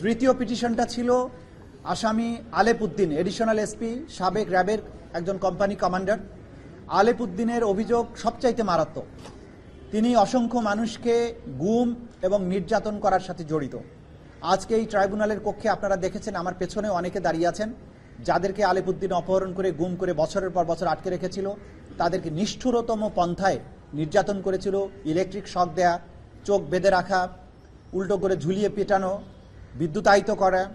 তৃতীয় পিটিশনটা ছিল আসামি আলেপুদ্দিন এডিশনাল এসপি সাবেক র্যাবের একজন কোম্পানি কমান্ডার আলেপুদ্দিনের অভিযোগ সবচাইতে মারাত্মক। তিনি অসংখ্য মানুষকে গুম এবং নির্যাতন করার সাথে জড়িত। আজকে এই ট্রাইব্যুনালের কক্ষে আপনারা দেখেছেন, আমার পেছনে অনেকে দাঁড়িয়ে আছেন, যাদেরকে আলিপুদ্দিন অপহরণ করে, গুম করে বছরের পর বছর আটকে রেখেছিল। তাদেরকে নিষ্ঠুরতম পন্থায় নির্যাতন করেছিল ইলেকট্রিক শক দেয়া, চোখ বেঁধে রাখা, উল্টো করে ঝুলিয়ে পেটানো বিদ্যুতায়িত করা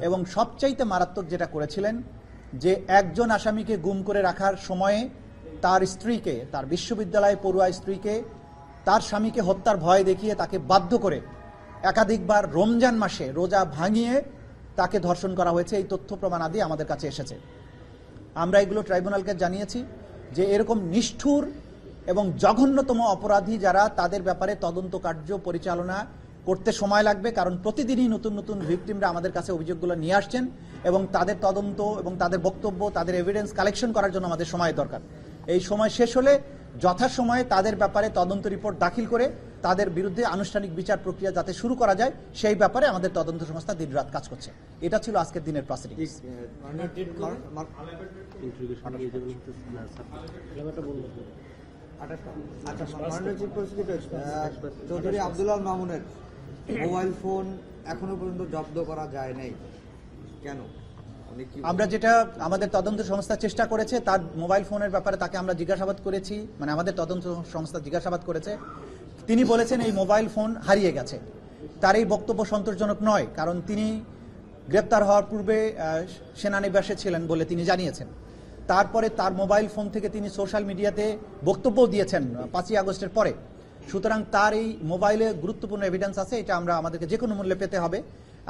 এবং সবচাইতে মারাত্মক যেটা করেছিলেন যে একজন আসামিকে গুম করে রাখার সময়ে তার স্ত্রীকে তার বিশ্ববিদ্যালয়ে পড়ুয়া স্ত্রীকে তার স্বামীকে হত্যার ভয় দেখিয়ে তাকে বাধ্য করে একাধিকবার রমজান মাসে রোজা ভাঙিয়ে তাকে ধর্ষণ করা হয়েছে। এই তথ্য প্রমাণ আদি আমাদের কাছে এসেছে। আমরা এগুলো ট্রাইব্যুনালকে জানিয়েছি যে এরকম নিষ্ঠুর এবং জঘন্যতম অপরাধী যারা তাদের ব্যাপারে তদন্ত কার্য পরিচালনা করতে সময় লাগবে কারণ প্রতিদিনই নতুন নতুন ভিকটিমরা আমাদের কাছে অভিযোগগুলো নিয়ে আসছেন এবং তাদের তদন্ত এবং তাদের বক্তব্য তাদের এভিডেন্স কালেকশন করার জন্য আমাদের সময় দরকার এই সময় শেষ হলে যথাসময়ে তাদের ব্যাপারে তদন্ত রিপোর্ট দাখিল করে তাদের বিরুদ্ধে আনুষ্ঠানিক বিচার প্রক্রিয়া যাতে শুরু করা যায় সেই ব্যাপারে আমাদের তদন্ত সংস্থা দিনরাত কাজ করছে এটা ছিল আজকের দিনের আচ্ছা মাননীয় চৌধুরী আব্দুল্লাহ মামুনের মোবাইল ফোন এখনও পর্যন্ত জব্দ করা যায় নাই। কেন? আমরা যেটা আমাদের তদন্ত সংস্থা চেষ্টা করেছে তার মোবাইল ফোনের ব্যাপারে তাকে আমরা জিজ্ঞাসাবাদ করেছি মানে আমাদের তদন্ত সংস্থা জিজ্ঞাসাবাদ করেছে। তিনি বলেছেন এই মোবাইল ফোন হারিয়ে গেছে। তার এই বক্তব্য সন্তোষজনক নয় কারণ তিনি গ্রেপ্তার হওয়ার পূর্বে সেনানিবাসে ছিলেন বলে তিনি জানিয়েছেন। তারপরে তার মোবাইল ফোন থেকে তিনি সোশ্যাল মিডিয়াতে বক্তব্য দিয়েছেন পাঁচই আগস্টের পরে। সুতরাং তার এই মোবাইলে গুরুত্বপূর্ণ এভিডেন্স আছে এটা আমরা আমাদেরকে যে কোনো মূল্যে পেতে হবে।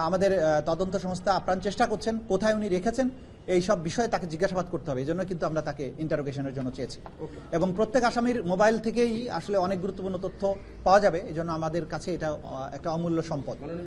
আমাদের তদন্ত সংস্থা আপ্রাণ চেষ্টা করছেন কোথায় উনি রেখেছেন এই সব বিষয়ে তাকে জিজ্ঞাসাবাদ করতে হবে এই জন্য কিন্তু আমরা তাকে ইন্টারোগেশনের জন্য চেয়েছি। এবং প্রত্যেক আসামির মোবাইল থেকেই আসলে অনেক গুরুত্বপূর্ণ তথ্য পাওয়া যাবে এই জন্য আমাদের কাছে এটা একটা অমূল্য সম্পদ।